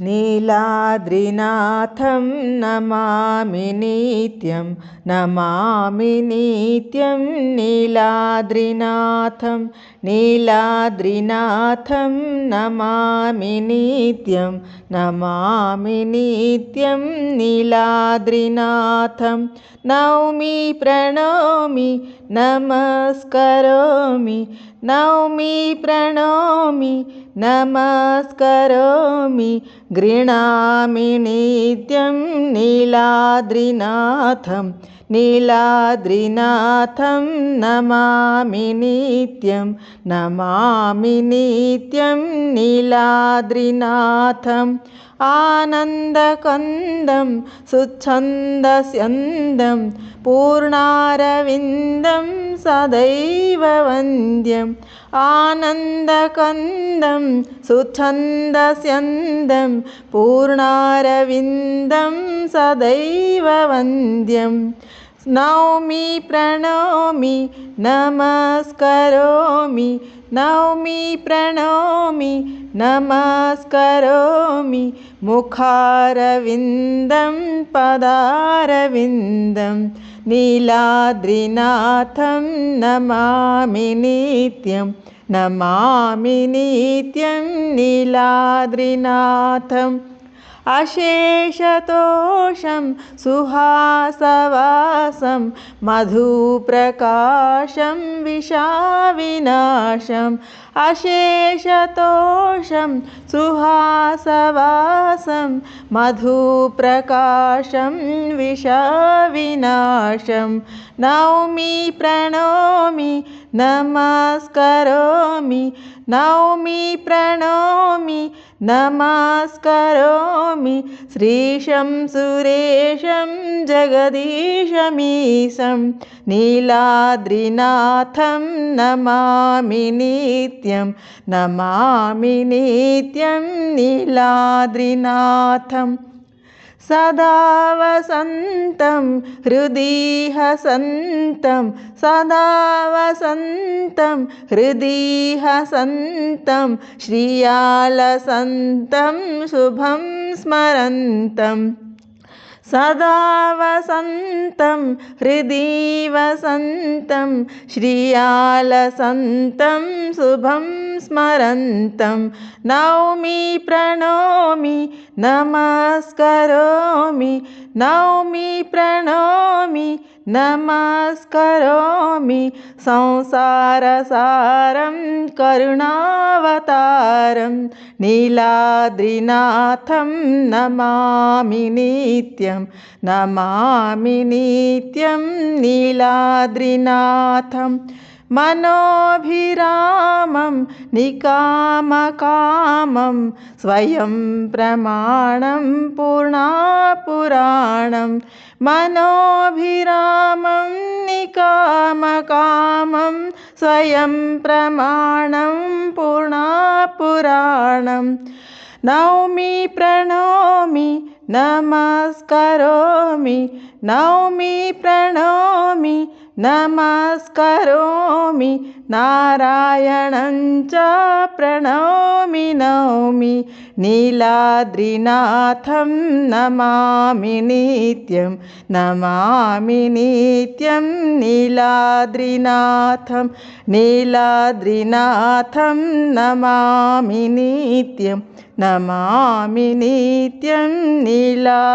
नीलाद्रिनाथं नमामि नित्यं नमामि नित्यं नीलाद्रिनाथं नीलाद्रिनाथं नमामि नित्यं नमामि नित्यं नीलाद्रिनाथं। नौमि प्रणोमि नमस्करोमि नौमि प्रणोमि नमस्करोमि गृणामि नित्यं नीलाद्रिनाथं नीलाद्रिनाथं नमामि नित्यं नमामि नित्यं नीलाद्रिनाथम्। आनन्दकन्दं सुच्छन्दस्यन्दं पूर्णारविन्दं सदैव वन्द्यम्। आनन्दकन्दं सुच्छन्दस्यन्दं पूर्णारविन्दं सदैव वन्द्यं नौमि प्रणोमि नमस्करोमि। नौमि प्रणोमि नमस्करोमि। मुखारविन्दं पदारविन्दं। नीलाद्रिनाथं नमामि नित्यं। नमामि नित्यं नीलाद्रिनाथम् अशेषतोषं सुहासवासं मधुप्रकाशं विशाविनाशम् अशेषतोषं सुहासवासं मधुप्रकाशं विशाविनाशं नौमि प्रणोमि नमस्करोमि नौमि प्रणोमि नमस्करोमि श्रीशं सुरेशं जगदीशमीशं नीलाद्रिनाथं नमामि नित्यं नमामि नित्यं नीलाद्रिनाथम् सदा वसन्तं हृदि हसन्तं सदा वसन्तं हृदि हसन्तं श्रियालसन्तं शुभं स्मरन्तम् सदा वसन्तं हृदि वसन्तं श्रियालसन्तं शुभं स्मरन्तं। नौमि प्रणोमि नमस्करोमि नौमि प्रणोमि नमस्करोमि संसारसारं करुणावतारं नीलाद्रिनाथं नमामि नित्यं नमामि नित्यं नीलाद्रिनाथम् मनोभिरामं निकामकामं स्वयं प्रमाणं पूर्णापुराणं मनोभिरामं निकामकामं स्वयं प्रमाणं पूर्णापुराणं। नौमि प्रणोमि नमस्करोमि नौमि प्रणोमि नमस्करोमि नारायणं च प्रणोमि नौमि नीलाद्रिनाथं नमामि नित्यं नमामि नित्यं नीलाद्रिनाथं नीलाद्रिनाथं नमामि नित्यं नमामि नित्यं नीलाद्रिनाथम्